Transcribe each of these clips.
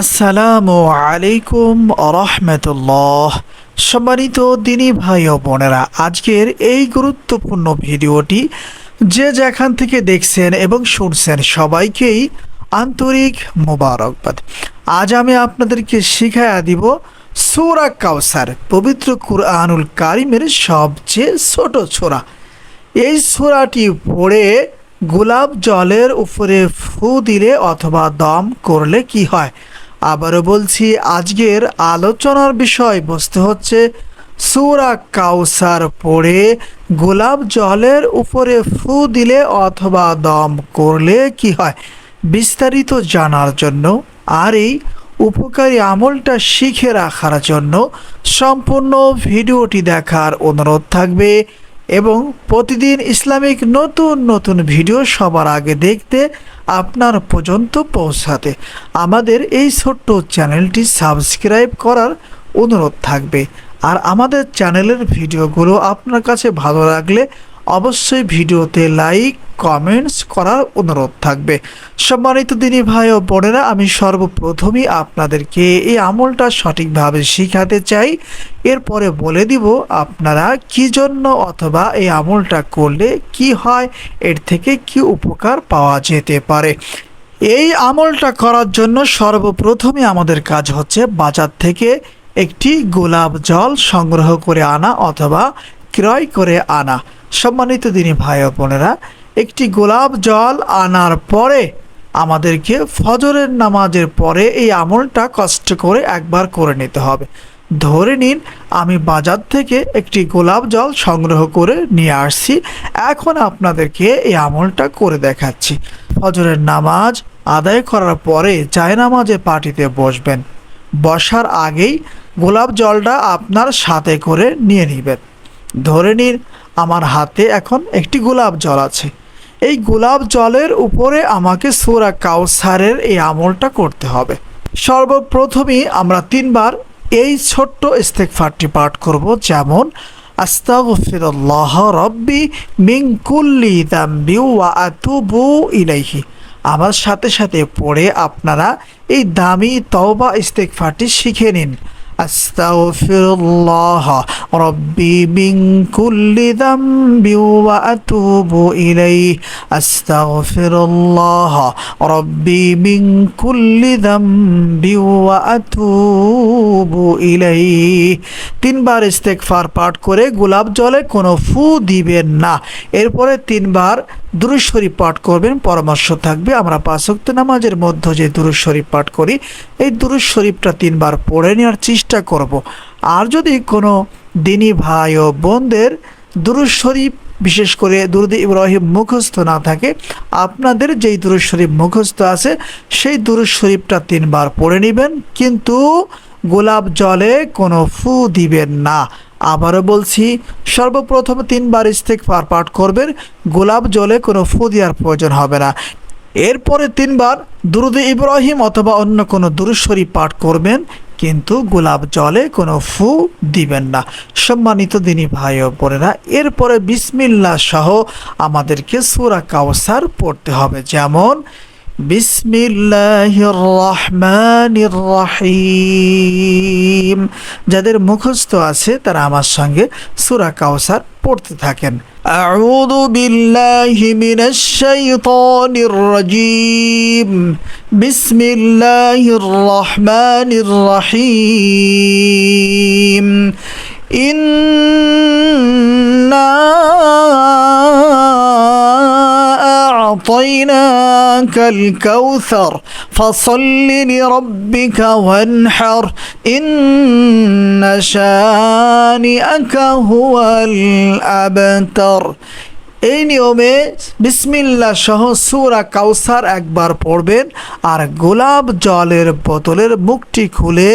আসসালামু আলাইকুম রহমতুল্লাহ সম্মানিত দিনী ভাই ও বোনেরা, আজকের এই গুরুত্বপূর্ণ ভিডিওটি যে যেখান থেকে দেখছেন এবং শুনছেন সবাইকেই আন্তরিক মোবারকবাদ। আজ আমি আপনাদেরকে শিখাইয়া দিব সুরা কাউসার পবিত্র কুরআনুল কারিমের সবচেয়ে ছোট ছোরা এই ছোরাটি পড়ে গোলাপ জলের উপরে ফু দিলে অথবা দম করলে কি হয়? আবারও বলছি, আজকের আলোচনার বিষয় বস্তু হচ্ছে সুরা কাউসার পড়ে গোলাপ জলের উপরে ফু দিলে অথবা দম করলে কি হয় বিস্তারিত জানার জন্য আর এই উপকারী আমলটা শিখে রাখার জন্য সম্পূর্ণ ভিডিওটি দেখার অনুরোধ থাকবে। এবং প্রতিদিন ইসলামিক নতুন নতুন ভিডিও সবার আগে দেখতে আপনার পর্যন্ত পৌঁছাতে। আমাদের এই ছোট্ট চ্যানেলটি সাবস্ক্রাইব করার অনুরোধ থাকবে। আর আমাদের চ্যানেলের ভিডিওগুলো আপনার কাছে ভালো লাগলে অবশ্যই ভিডিওতে লাইক, কমেন্টস করার অনুরোধ থাকবে। সম্মানিত দিনী ভাই ও বোনেরা, আমি সর্বপ্রথমই আপনাদেরকে এই আমলটা সঠিকভাবে শিখাতে চাই। এরপরে বলে দিব আপনারা কি জন্য অথবা এই আমলটা করলে কি হয়, এর থেকে কি উপকার পাওয়া যেতে পারে। এই আমলটা করার জন্য সর্বপ্রথমে আমাদের কাজ হচ্ছে বাজার থেকে একটি গোলাপ জল সংগ্রহ করে আনা অথবা ক্রয় করে আনা। সম্মানিত দিনী ভাই ও বোনেরা, একটি গোলাপ জল আনার পরে আমাদেরকে ফজরের নামাজের পরে এই আমলটা কষ্ট করে একবার করে নিতে হবে। ধরে নিন, আমি বাজার থেকে একটি গোলাপ জল সংগ্রহ করে নিয়ে আসছি, এখন আপনাদেরকে এই আমলটা করে দেখাচ্ছি। ফজরের নামাজ আদায় করার পরে জায়নামাজে পার্টিতে বসবেন। বসার আগেই গোলাপ জলটা আপনার সাথে করে নিয়ে নেবেন। ধরে নিন আমার হাতে এখন একটি গোলাপ জল আছে। এই গোলাপ জলের উপরে আমাকে সুরা কাউসারের এই আমলটা করতে হবে। সর্বপ্রথমেই আমরা তিনবার এই ছোট্ট ইস্তেকফারটি পাঠ করব যেমন, আস্তাগফিরুল্লাহ রব্বি মিন দাম্বি ওয়া আতুবু ইলাইহি। আমার সাথে সাথে পড়ে আপনারা এই দামি তওবা ইস্তেকফারটি শিখে নিন। আস্তাগফিরুল্লাহ রব্বি মিন কুল্লি দাম্বি ওয়া আতুবু ইলাইহি। আস্তাগফিরুল্লাহ রব্বি মিন কুল্লি দাম্বি ওয়া আতুবু ইলাইহি। তিনবার ইস্তেগফার পাঠ করে গোলাপ জলে কোনো ফু দিবেন না। এরপরে তিনবার দুরুজ শরীফ পাঠ করবেন, পরামর্শ থাকবে। আমরা পাঁচক্ত নামাজের মধ্যে যে দুরুজ শরীফ পাঠ করি, এই দুরুজ শরীফটা তিনবার পড়ে নেওয়ার চেষ্টা করব। আর যদি কোনো দিনী ভাই ও বোনদের দুরুজ শরীফ বিশেষ করে দুরুদ ইব্রাহিম মুখস্থ না থাকে, আপনাদের যেই দুরুজ শরীফ মুখস্থ আছে, সেই দুরুজ শরীফটা তিনবার পড়ে নেবেন। কিন্তু গোলাপ জলে কোনো ফু দিবেন না। আবারও বলছি, সর্বপ্রথম তিনবার ইস্তেক পার পাঠ করবেন, গোলাপ জলে কোনো ফু দেওয়ার প্রয়োজন হবে না। এরপরে তিনবার দুরুদ ইব্রাহিম অথবা অন্য কোনো দুরুশ্বরী পাঠ করবেন, কিন্তু গোলাপ জলে কোনো ফু দিবেন না। সম্মানিত দিনী ভাই ও বোনেরা, এরপরে বিসমিল্লা সহ আমাদেরকে সুরা কাউসার পড়তে হবে। যেমন বিসমিল্লাহির রহমানির রহিম যাদের মুখস্থ আছে তারা আমার সঙ্গে সুরা কাউসার পড়তে থাকেন أعوذ بالله من الشيطان الرجيم بسم الله الرحمن الرحيم إنا أعطيناك الكوثر فصل لربك وانحر إن شانئك هو الأبتر এই নিয়মে বিসমিল্লা সহ সুরা কাউসার একবার পড়বেন আর গোলাপ জলের বোতলের মুখটি খুলে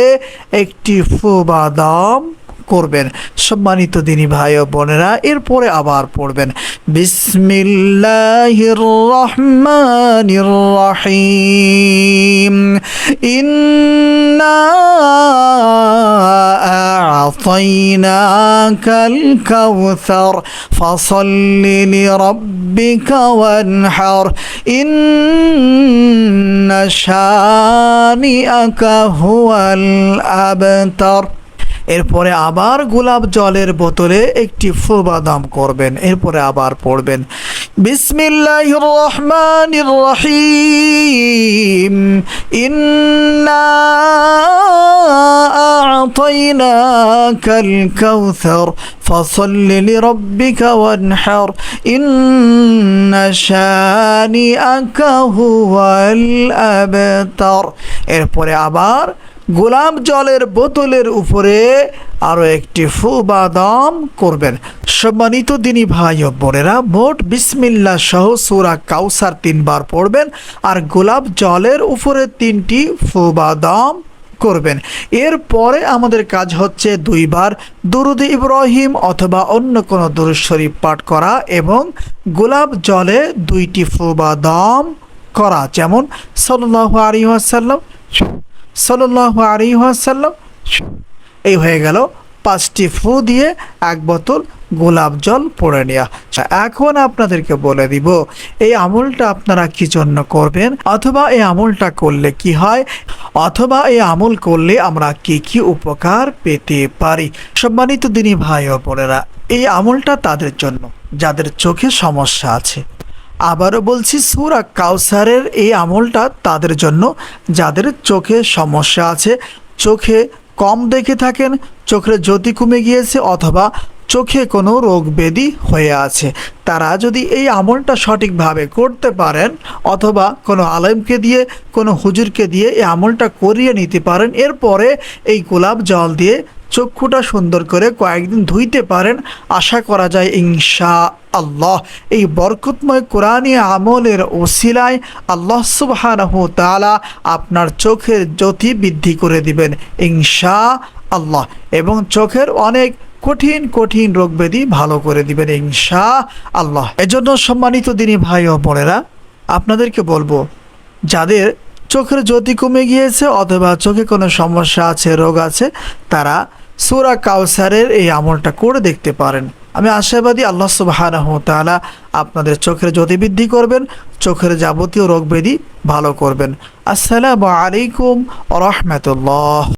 একটি ফুবাদাম করবেন সম্মানিত দিনী ভাই ও বোনেরা এরপরে আবার পড়বেন বিসমিল্লাহির রহমানির রহিম ইন্না أعطيناك الكوثر فصل لربك وانحر إن شانئك هو الأبتر এরপরে আবার গোলাপ জলের বোতলে একটি ফুবাদাম করবেন এরপরে আবার পড়বেন বিসমিল্লাহ রহমান রহিম ইন্না أعطيناك الكوثر فصل لربك وانحر إن شانئك هو الأبتر এরপরে আবার গোলাপ জলের বোতলের উপরে আরও একটি ফু বাদাম করবেন। সম্মানিত দিনী ভাই ও বোনেরা, মোট বিসমিল্লা সহ সুরা কাউসার তিনবার পড়বেন আর গোলাপ জলের উপরে তিনটি ফু বাদাম করবেন এরপরে আমাদের কাজ হচ্ছে দুইবার দুরুদ ইব্রাহিম অথবা অন্য কোনো দুরুদ শরীফ পাঠ করা এবং গোলাপ জলে দুইটি ফু বাদাম করা। যেমন সাল্লাহ আলী আসাল্লাম সাল্লাহ এই হয়ে গেল পাঁচটি ফু দিয়ে এক বোতল গোলাপ জল পড়ে নেওয়া এখন আপনাদেরকে বলে দিব, এই আমলটা আপনারা কি জন্য করবেন? অথবা এই আমলটা করলে কি হয়? অথবা এই আমল করলে আমরা কি কি উপকার পেতে পারি? সম্মানিত দিনী ভাই ও বোনেরা, এই আমলটা তাদের জন্য, যাদের চোখে সমস্যা আছে আবারও বলছি, সুরা কাউসারের এই আমলটা তাদের জন্য, যাদের চোখে সমস্যা আছে, চোখে কম দেখে থাকেন, চোখের জ্যোতি কমে গিয়েছে অথবা চোখে কোনো রোগ ব্যাধি হয়ে আছে। তারা যদি এই আমলটা সঠিকভাবে করতে পারেন অথবা কোনো আলেমকে দিয়ে, কোনো হুজুরকে দিয়ে এই আমলটা করিয়ে নিতে পারেন, এরপরে এই গোলাপ জল দিয়ে চক্ষুটা সুন্দর করে কয়েকদিন ধুইতে পারেন, আশা করা যায় ইনশা আল্লাহ এই বরকতময় কোরআনী আমলের ওসিলায় আল্লাহ তাআলা আপনার চোখের জ্যোতি বৃদ্ধি করে দিবেন ইনশা আল্লাহ এবং চোখের অনেক কঠিন কঠিন রোগ ব্যাধি ভালো করে দিবেন ইনশা আল্লাহ এজন্য সম্মানিত দিনী ভাই ও বোনেরা, আপনাদেরকে বলব, যাদের চোখের জ্যোতি কমে গিয়েছে অথবা চোখে কোনো সমস্যা আছে, রোগ আছে, তারা সুরা কাউসারের এই আমলটা করে দেখতে পারেন। আমি আশাবাদী আল্লাহ সুবাহানহতালা আপনাদের চোখের জ্যোতি বৃদ্ধি করবেন, চোখের যাবতীয় রোগ ব্যাধি ভালো করবেন। আসসালামু আলাইকুম রহমতুল্লাহ।